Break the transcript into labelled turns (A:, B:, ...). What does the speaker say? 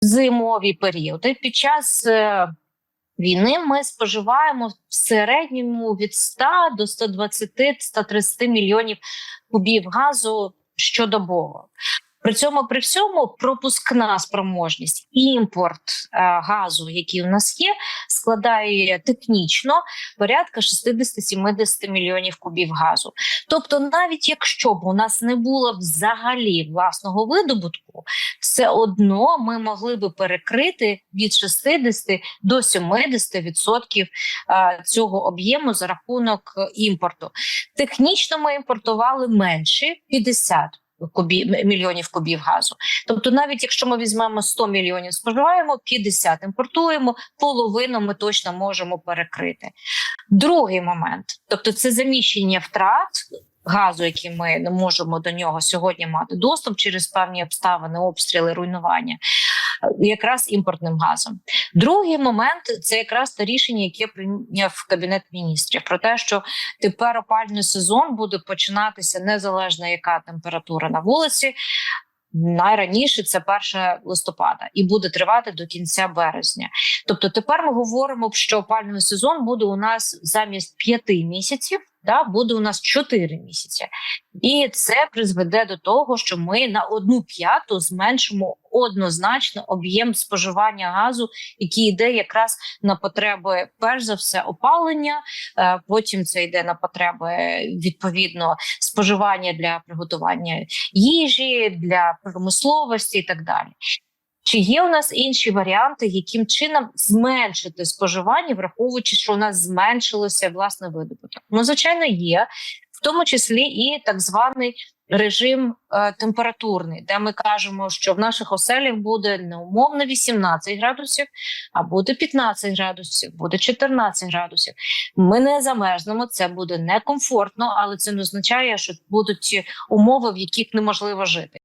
A: зимові періоди. Під час е, війни ми споживаємо в середньому від 100 до 120-130 мільйонів кубів газу щодобово. При цьому при всьому пропускна спроможність імпорт е, газу, який у нас є, складає технічно порядка 60-70 мільйонів кубів газу. Тобто, навіть якщо б у нас не було взагалі власного видобутку, все одно ми могли би перекрити від 60 до 70 відсотків е, цього об'єму за рахунок імпорту. Технічно ми імпортували менше 50 кубі, мільйонів кубів газу. Тобто, навіть якщо ми візьмемо 100 мільйонів, споживаємо 50 імпортуємо, половину ми точно можемо перекрити. Другий момент, тобто, це заміщення втрат. Газу, який ми не можемо до нього сьогодні мати доступ через певні обставини, обстріли, руйнування, якраз імпортним газом. Другий момент це якраз те рішення, яке прийняв кабінет міністрів, про те, що тепер опальний сезон буде починатися незалежно яка температура на вулиці. Найраніше це 1 листопада і буде тривати до кінця березня. Тобто, тепер ми говоримо, що опалювальний сезон буде у нас замість п'яти місяців, да, буде у нас чотири місяці, і це призведе до того, що ми на одну п'яту зменшимо однозначно об'єм споживання газу, який йде якраз на потреби, перш за все, опалення. е, Потім це йде на потреби відповідно споживання для приготування їжі, для промисловості і так далі. Чи є у нас інші варіанти, яким чином зменшити споживання, враховуючи, що у нас зменшилося власне видобуток? Ну, звичайно, є, в тому числі і так званий режим е, температурний, де ми кажемо, що в наших оселях буде не умовно 18 градусів, а буде 15 градусів, буде 14 градусів. Ми не замерзнемо, це буде некомфортно, але це не означає, що будуть умови, в яких неможливо жити.